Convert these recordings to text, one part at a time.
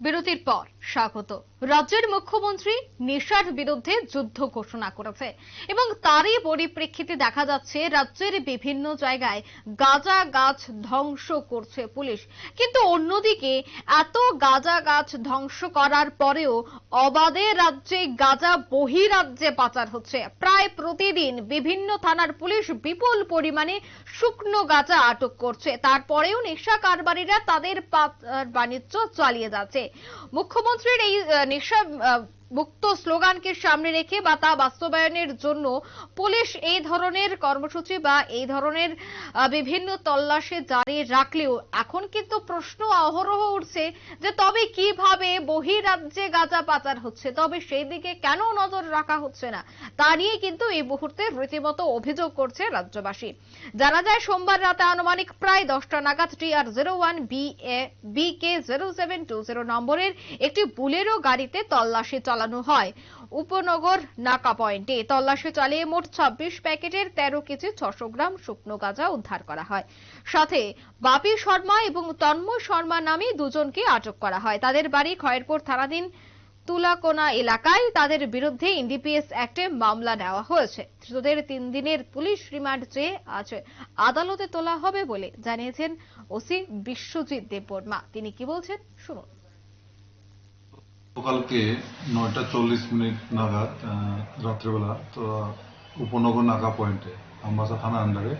বিরতির পর। স্বাগত। রাজ্যের মুখ্যমন্ত্রী নেশার বিরুদ্ধে যুদ্ধ ঘোষণা করেছে এবং তারই পরিপ্রেক্ষিতে দেখা যাচ্ছে রাজ্যের বিভিন্ন জায়গায় গাঁজা গাছ ধ্বংস করছে পুলিশ। কিন্তু অন্যদিকে এত গাঁজা গাছ ধ্বংস করার পরেও অবাধে রাজ্যে গাঁজা বহিরাজ্যে পাচার হচ্ছে। প্রায় প্রতিদিন বিভিন্ন থানার পুলিশ বিপুল পরিমাণে শুকনো গাঁজা আটক করছে। তারপরেও নেশা কারবারিরা তাদের বাণিজ্য চালিয়ে যাচ্ছে। মুখ্যমন্ত্রীর এই নেশা মুক্ত স্লোগানকে সামনে রেখে বা তা বাস্তবায়নের জন্য পুলিশ এই ধরনের কর্মসূচি বা এই ধরনের বিভিন্ন তল্লাশি জারি রাখলেও এখন কিন্তু প্রশ্ন অহরহ উঠছে যে তবে কীভাবে বহিরাজ্যে গাঁজা পাচার হচ্ছে? তবে সেই দিকে কেন নজর রাখা হচ্ছে না? তা নিয়ে কিন্তু এই মুহূর্তে রীতিমতো অভিযোগ করছে রাজ্যবাসী। জানা যায়, সোমবার রাতে আনুমানিক প্রায় দশটা নাগাদ TR zero one B A B K zero seven two zero নম্বরের একটি বুলেরো গাড়িতে তল্লাশি চালানো হয়। উপনগর নাকা পয়েন্টে তল্লাশি চালিয়ে মোট ছাব্বিশ প্যাকেটের তেরো কেজি ছশো গ্রাম শুকনো গাঁজা উদ্ধার করা হয়। সাথে বাপি শর্মা এবং তন্ময় শর্মা নামে দুজনকে আটক করা হয়। তাদের বাড়ি খয়েরপুর থানাধীন তুলাকোনা এলাকায় তাদের বিরুদ্ধে এনডিপিএস অ্যাক্টে মামলা নেওয়া হয়েছে। ধৃতদের তিন দিনের পুলিশ রিমান্ড চেয়ে আজ আদালতে তোলা হবে বলে জানিয়েছেন ওসি বিশ্বজিৎ দেববর্মা। তিনি কি বলছেন? শুনুন। গতকালকে নয়টা চল্লিশ মিনিট নাগাদ রাত্রেবেলা তো উপনগর নাকা পয়েন্টে আমবাসা থানা আন্ডারে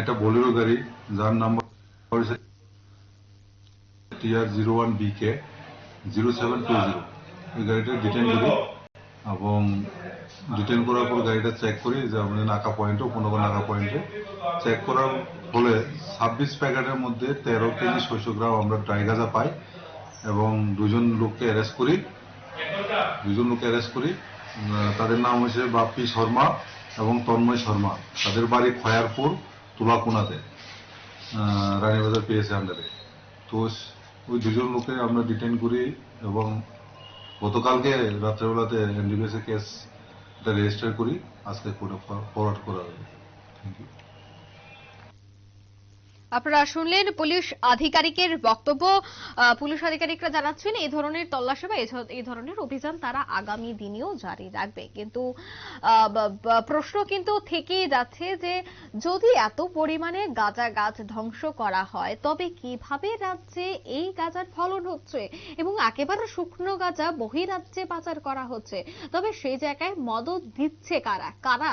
একটা বোলেরো গাড়ি, যার number TR zero one B K zero seven two zero এই গাড়িটা ডিটেন করি এবং ডিটেন করার পর গাড়িটা চেক করি যে আমাদের নাকা পয়েন্টে উপনগর নাকা পয়েন্টে চেক করার ফলে ছাব্বিশ প্যাকেটের মধ্যে তেরো কেজি ছয়শো গ্রাম আমরা ড্রাই গাঁজা পাই। এবং দুজন লোককে অ্যারেস্ট করি। দুজন লোককে অ্যারেস্ট করি। তাদের নাম হচ্ছে বাপ্পি শর্মা এবং তন্ময় শর্মা। তাদের বাড়ি খয়ারপুর, তুলাকুনাতে। রানীবাজার পিএসএ আন্ডারে তো ওই দুজন লোককে আমরা ডিটেন করি এবং গতকালকে রাত্রেবেলাতে এনডিবিএস কেস রেজিস্টার করি। আজকে ফরওয়ার্ড করা হবে থ্যাংক ইউ আপনারা শুনলেন পুলিশ আধিকারিকের বক্তব্য পুলিশ আধিকারিকরা জানাচ্ছেন এই ধরনের তল্লাশি বা এই ধরনের অভিযান তারা আগামী দিনেও জারি রাখবে। কিন্তু প্রশ্ন কিন্তু থেকেই যাচ্ছে যে যদি এত পরিমাণে গাঁজা গাছ ধ্বংস করা হয়, তবে কীভাবে রাজ্যে এই গাঁজার ফলন হচ্ছে এবং একেবারে শুকনো গাঁজা বহিরাজ্যে পাচার করা হচ্ছে? তবে সেই জায়গায় মদত দিচ্ছে কারা? কারা?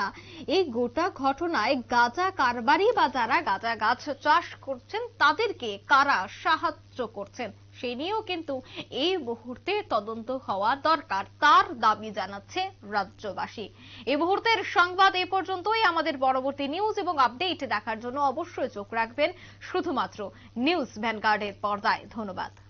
এই গোটা ঘটনায় গাঁজা কারবারি বা যারা গাঁজা গাছ চাষ করছেন, তাদেরকে কারা সাহায্য করছেন, সে নিয়েও কিন্তু এই মুহূর্তে তদন্ত হওয়া দরকার, তার দাবি জানাচ্ছে রাজ্যবাসী। এ মুহূর্তের সংবাদ এ পর্যন্তই। আমাদের পরবর্তী নিউজ এবং আপডেট দেখার জন্য অবশ্যই চোখ রাখবেন। শুধুমাত্র নিউজ ভ্যানগার্ডের পর্দায়। ধন্যবাদ।